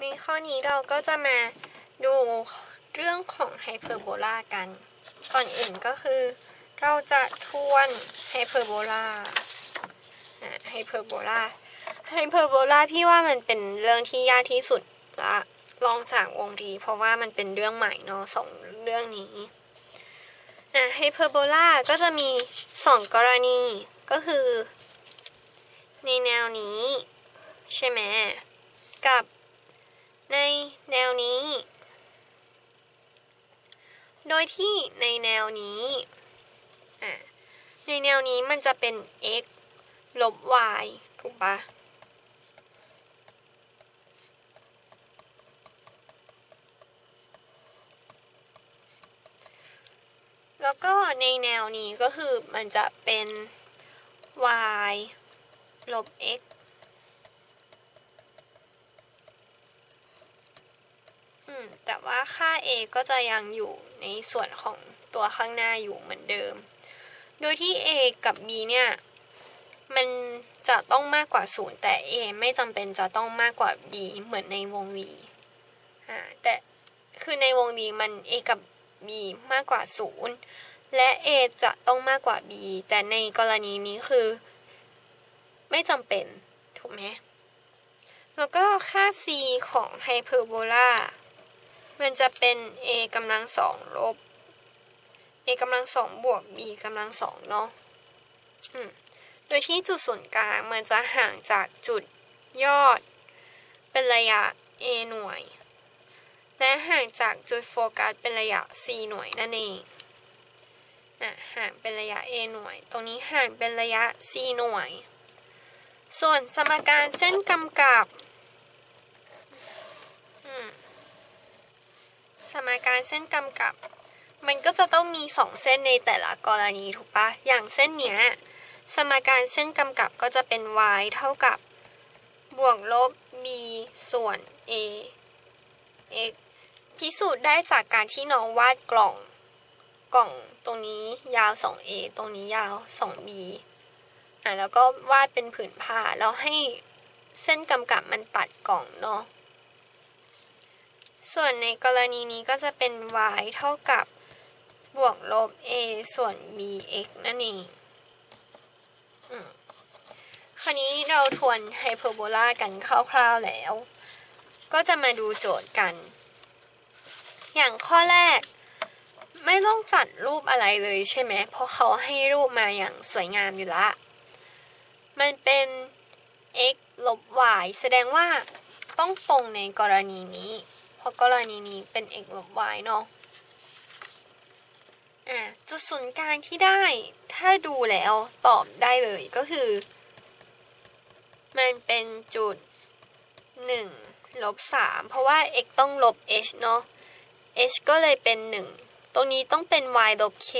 ในข้อนี้เราก็จะมาดูเรื่องของไฮเปอร์โบลากัน ก่อนอื่นก็คือ เราจะทวนไฮเปอร์โบลาไฮเปอร์โบลาไฮเปอร์โบลาพี่ว่ามันเป็นเรื่องที่ยากที่สุดละลองจากวงรีเพราะว่ามันเป็นเรื่องใหม่เนาะสองเรื่องนี้อะไฮเปอร์โบลาก็จะมีสองกรณีก็คือ ในแนวนี้ ใช่ไหมกับ ในแนวนี้ โดยที่ในแนวนี้ในแนวนี้มันจะเป็น x ลบ y ถูกปะแล้วก็ในแนวนี้ก็คือมันจะเป็น y ลบ x อืมแต่ว่าค่า a ก็จะยังอยู่ในส่วนของตัวข้างหน้าอยู่เหมือนเดิม โดยที่ a กับ b เนี่ย มันจะต้องมากกว่า 0 แต่ a ไม่จำเป็นจะต้องมากกว่า b เหมือนในวง v อ่าแต่คือในวง v มัน a กับ b มากกว่า 0 และ a จะต้องมากกว่า b แต่ในกรณีนี้คือ ไม่จำเป็น ถูกไหมแล้วก็ค่า c ของไฮเปอร์โบลา มันจะเป็น a กำลังสองลบ a กำลังสองบวก b กำลังสองเนาะโดยที่จุดศูนย์กลางมันจะห่างจากจุดยอด เป็นระยะ a หน่วย และห่างจากจุดโฟกัสเป็นระยะ c หน่วยนั่นเองอะห่างเป็นระยะ a หน่วย ตรงนี้ห่างเป็นระยะ c หน่วย ส่วนสมการเส้นกำกับ อืม สมการเส้นกำกับ มันก็จะต้องมีสองเส้นในแต่ละกรณีถูกปะอย่างเส้นเนี้ยสมการเส้นกำกับก็จะเป็น y เท่ากับบวกลบ b ส่วน a x พิสูจน์ได้จากการที่น้องวาดกล่อง กล่องตรงนี้ยาว 2a ตรงนี้ยาว 2b อะแล้วก็วาดเป็นผืนผ้าแล้วให้เส้นกำกับมันตัดกล่องเนาะ ส่วนในกรณีนี้ก็จะเป็น y เท่ากับบวกลบ a ส่วน bx นั่นเองคราวนี้เราทวนไฮเปอร์โบลากันคร่าวๆแล้ว ก็จะมาดูโจทย์กัน อย่างข้อแรก ไม่ต้องจัดรูปอะไรเลยใช่ไหม เพราะเขาให้รูปมาอย่างสวยงามอยู่ละ มันเป็น x ลบ y แสดงว่าต้องตรงในกรณีนี้ ราะกรณีนี้เป็น x ลบ y เนาะอะจุดศูนย์กลางที่ได้ ถ้าดูแล้วตอบได้เลยก็คือ มันเป็นจุด 1 ลบ 3 เพราะว่า x ต้องลบ h เนาะ h ก็เลยเป็น 1 ตรงนี้ต้องเป็น y ลบ k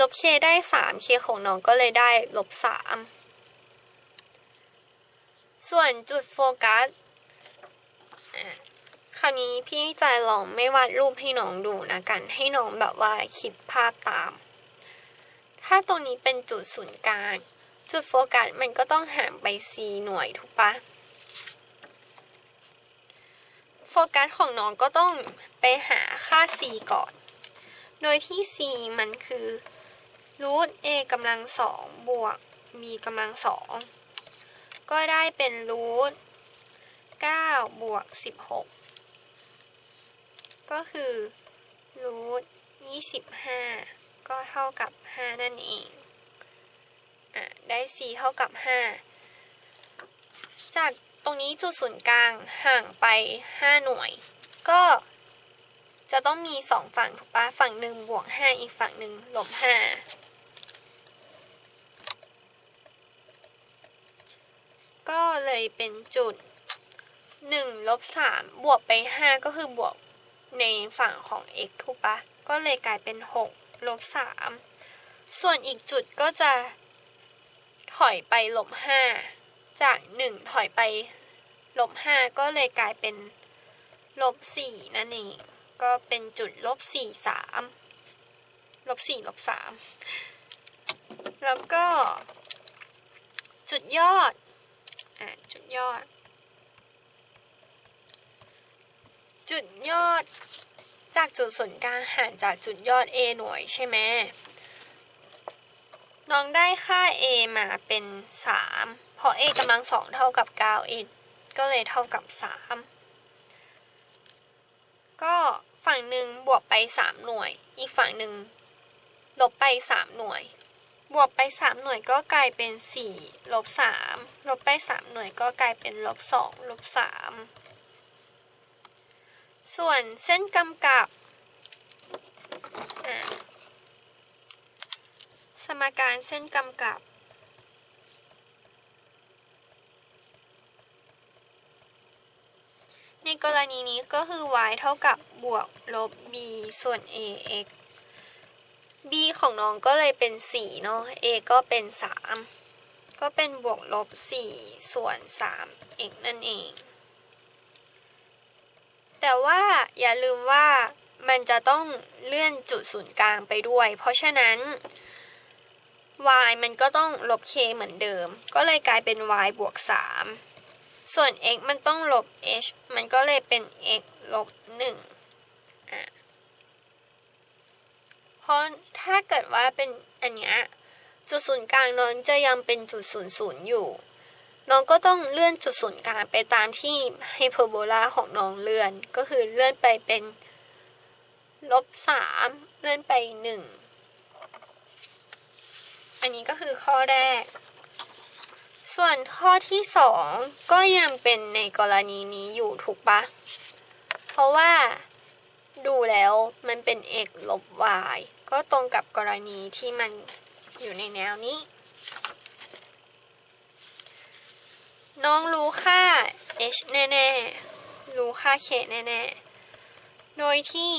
ลบ k ได้ 3 k ของน้องก็เลยได้ลบ 3 ส่วนจุดโฟกัส ราวนี้พี่จะลองไม่วาดรูปให้น้องดูนะกัน ให้น้องแบบว่าคิดภาพตาม ถ้าตรงนี้เป็นจุดศูนย์กลาง จุดโฟกัสมันก็ต้องห่างไป c หน่วยถูกปะโฟกัสของน้องก็ต้องไปหาค่า c ก่อน โดยที่ c มันคือรูท a กำลังสองบวก b กำลังสองก็ได้เป็นรูท9บวก16 ก็คือรูท25ก็เท่ากับ5นั่นเองอะได้ c เท่ากับ5จากตรงนี้จุดศูนย์กลางห่างไป5หน่วย ก็จะต้องมี2ฝั่งถูกปะฝั่งหนึ่งบวก5อีกฝั่งหนึ่งลบ5ก็เลยเป็นจุด1ลบ3บวกไป 5 ก็คือบวก ในฝั่งของ x ถูกปะก็เลยกลายเป็น6ลบ3ส่วนอีกจุดก็จะ ถอยไปลบ5จาก 1 ถอยไปลบ5ก็เลยกลายเป็นลบ4นั่นเอง ก็เป็นจุดลบ4 3ลบ4ลบ3แล้วก็ จุดยอด อะจุดยอด จุดยอดจากจุดศูนย์กลางห่างจากจุดยอด a หน่วยใช่ไหมน้องได้ค่า a มาเป็น 3 เพราะ a กำลังสองเท่ากับ 9 a ก็เลยเท่ากับ 3 ก็ฝั่งหนึ่งบวกไป 3 หน่วย อีกฝั่งหนึ่งลบไป 3 หน่วย บวกไป 3 หน่วยก็กลายเป็น 4 ลบ 3 ลบไป 3 หน่วยก็กลายเป็นลบ 2 ลบ 3 ส่วนเส้นกำกับ สมการเส้นกำกับ ในกรณีนี้ก็คือ y เท่ากับบวกลบ b ส่วน ax b ของน้องก็เลยเป็น 4 เนาะ a ก็เป็น 3 ก็เป็นบวกลบ 4 ส่วน 3 x นั่นเอง แต่ว่าอย่าลืมว่ามันจะต้องเลื่อนจุดศูนย์กลางไปด้วย เพราะฉะนั้น y มันก็ต้องลบ k เหมือนเดิม ก็เลยกลายเป็น y บวก 3 ส่วน x มันต้องลบ h มันก็เลยเป็น x ลบ1อะเพราะถ้าเกิดว่าเป็นอันเนี้ยจุดศูนย์กลางน้องจะยังเป็นจุดศูนย์ศูนย์อยู่ น้องก็ต้องเลื่อนจุดศูนย์กลางไปตามที่ไฮเปอร์โบลาของน้องเลื่อน ก็คือเลื่อนไปเป็นลบสามเลื่อนไปหนึ่งอันนี้ก็คือข้อแรก ส่วนข้อที่สองก็ยังเป็นในกรณีนี้อยู่ถูกปะ เพราะว่าดูแล้วมันเป็น x ลบ y ก็ตรงกับกรณีที่มันอยู่ในแนวนี้ น้องรู้ค่า h แน่ๆ รู้ค่า k แน่ๆ โดยที่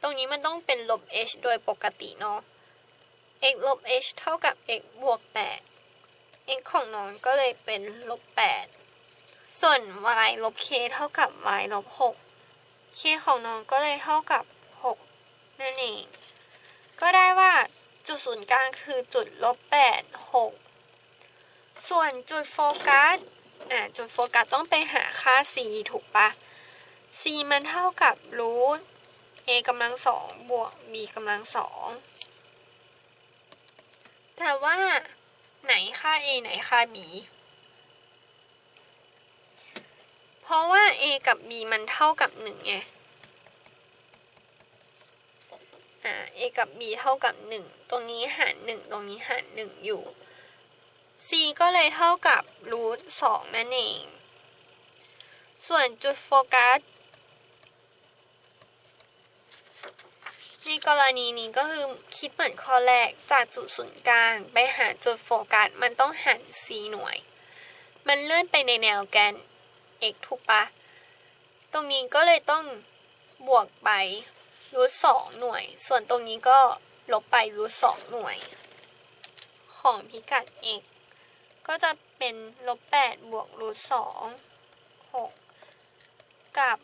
ตรงนี้มันต้องเป็นลบ h โดยปกติเนาะ x ลบ h เท่ากับ x บวก 8 x ของน้องก็เลยเป็นลบ 8 ส่วน y ลบ k เท่ากับ y ลบ 6 k ของน้องก็เลยเท่ากับ 6 นั่นเอง ก็ได้ว่าจุดศูนย์กลางคือจุดลบ 8 6 ส่วนจุดโฟกัสอะจุดโฟกัสต้องไปหาค่า c ถูกปะ c มันเท่ากับรูท a กำลังสองบวก b กำลังสองแต่ว่าไหนค่า a ไหนค่า b เพราะว่า a กับ b มันเท่ากับ1ไง อ่า a กับ b เท่ากับ1ตรงนี้หาร1ตรงนี้หาร1อยู่ c ก็เลยเท่ากับรูท2นั่นเอง ส่วนจุดโฟกัสในกรณีนี้ก็คือคิดเหมือนข้อแรกจากจุดศูนย์กลาง ไปหาจุดโฟกัสมันต้องหัน c หน่วย มันเลื่อนไปในแนวแกน x ถูกปะ ตรงนี้ก็เลยต้องบวกไปรูทสองหน่วย ส่วนตรงนี้ก็ลบไปรูทสองหน่วย ของพิกัด x ก็จะเป็นลบแปดบวกรูทสองหกกับ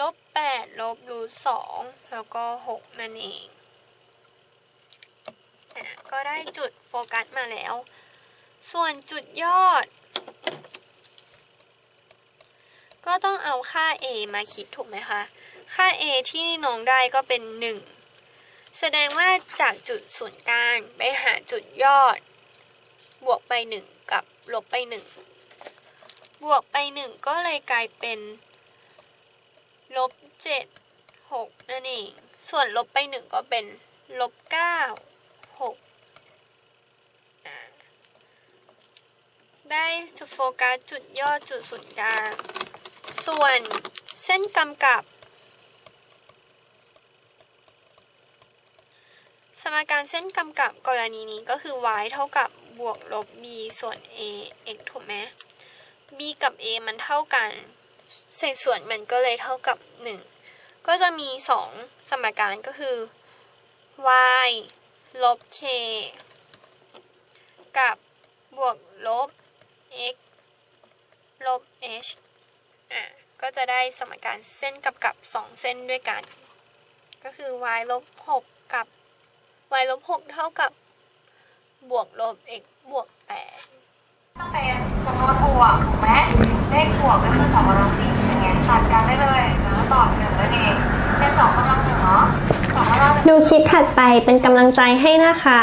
ลบแปดลบรูทสองแล้วก็หกนั่นเองอะก็ได้จุดโฟกัสมาแล้ว ส่วนจุดยอด ก็ต้องเอาค่า a มาคิดถูกไหมคะ ค่า a ที่น้องได้ก็เป็น 1 แสดงว่าจากจุดศูนย์กลางไปหาจุดยอด บวกไป1กับลบไป1บวกไป1ก็เลยกลายเป็นลบ7 6นั่นเอง ส่วนลบไป1ก็เป็นลบ9 6อ่าได้จุดโฟกัสจุดยอดจุดศูนย์กลาง ส่วนเส้นกำกับ สมการเส้นกำกับกรณีนี้ก็คือ y เท่ากับ บวกลบ b ส่วน a x ถูกไหม b กับ a มันเท่ากัน เศษส่วนมันก็เลยเท่ากับ 1 ก็จะมี 2 สมการก็คือ y ลบ k กับบวกลบ x ลบ h อะ ก็จะได้สมการเส้นกับกับ 2 เส้นด้วยกัน ก็คือ y ลบ 6 กับ y ลบ 6 เท่ากับ บวกลบ x บวก8ต้องเป็นจำนวนบวกถูกไหมเลขบวกก็คือสองกำลังสี่อยู่ผัดกันได้เลยแล้วตอบหนึ่งนั่นเองเป็นสองกำลังหนึ่งเนาะสองกำลังหนึ่ง ดูคลิปถัดไปเป็นกำลังใจให้นะคะ